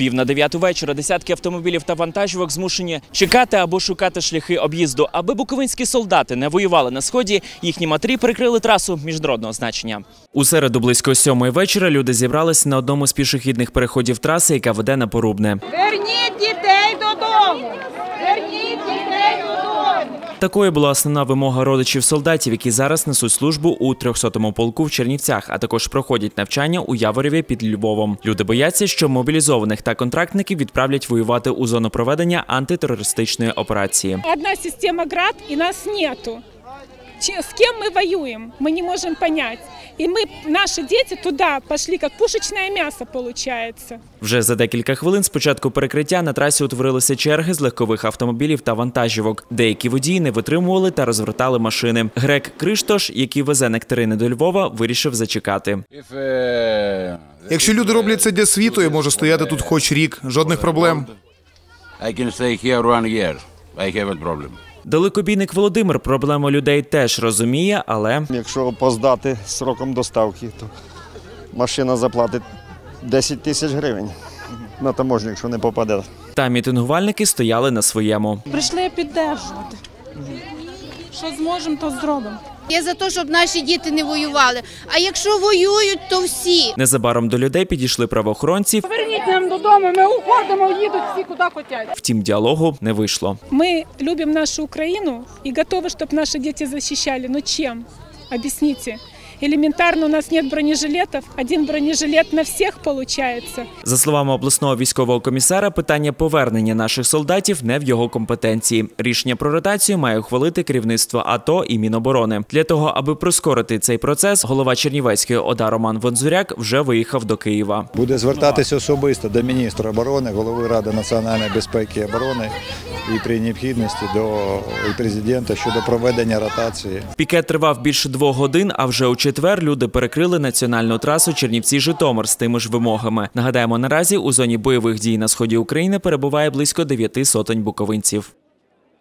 Пів на дев'яту вечора десятки автомобілів та вантажівок змушені чекати або шукати шляхи об'їзду. Аби буковинські солдати не воювали на сході, їхні матері прикрили трасу міжнародного значення. У середу близько сьомої вечора люди зібралися на одному з пішохідних переходів траси, яка веде на Порубне. Верніть дітей додому! Верніть дітей додому! Такою була основна вимога родичів солдатів, які зараз несуть службу у 300-му полку в Чернівцях, а також проходять навчання у Яворіві під Львовом. Люди бояться, що мобілізованих та контрактників відправлять воювати у зону проведення антитерористичної операції. Одна система ГРАД і нас нету Че- С кем мы воюем, мы не можем понять. И мы, наши дети туда пошли, как пушечное мясо получается. Вже за декілька хвилин з початку перекриття на трасі утворилися черги з легкових автомобілів та вантажівок. Деякі водії не витримували та розвертали машини. Грек Криштош, який везе нектарини до Львова, вирішив зачекати. If, uh, Якщо люди роблять це для світу, я можу стояти тут хоч рік, жодних проблем. I can stay here one year. I have a problem. Далекобійник Володимир проблему людей теж розуміє, але Якщо опоздати сроком доставки, то машина заплатить 10 тисяч гривень на таможню, якщо не попаде. та мітингувальники стояли на своєму. Прийшли піддержувати. Що зможемо, то зробимо. Я за те, щоб наші діти не воювали. А якщо воюють, то всі. Незабаром до людей підійшли правоохоронці. Верніть нам додому, ми уходимо, їдуть всі куди хочуть. Втім, діалогу не вийшло. Мы любим нашу Украину и готовы, чтобы наши дети защищали. Но чем? Объясните. Элементарно у нас нет бронежилетов. Один бронежилет на всех получается. За словами обласного військового комісара, питання повернення наших солдатів не в його компетенції. Рішення про ротацію має ухвалити керівництво АТО і Міноборони. Для того, аби прискорити цей процес, голова Чернівецької ОДА Роман Вонзуряк вже виїхав до Києва. Буде звертатися особисто до міністра оборони, голови Ради національної безпеки і оборони і при необхідності до президента щодо проведення ротації. Пікет тривав більше двох годин. А вже у четвер люди перекрили національну трасу Чернівці-Житомир з тими ж вимогами. Нагадаємо, наразі у зоні бойових дій на сході України перебуває близько дев'яти сотень буковинців.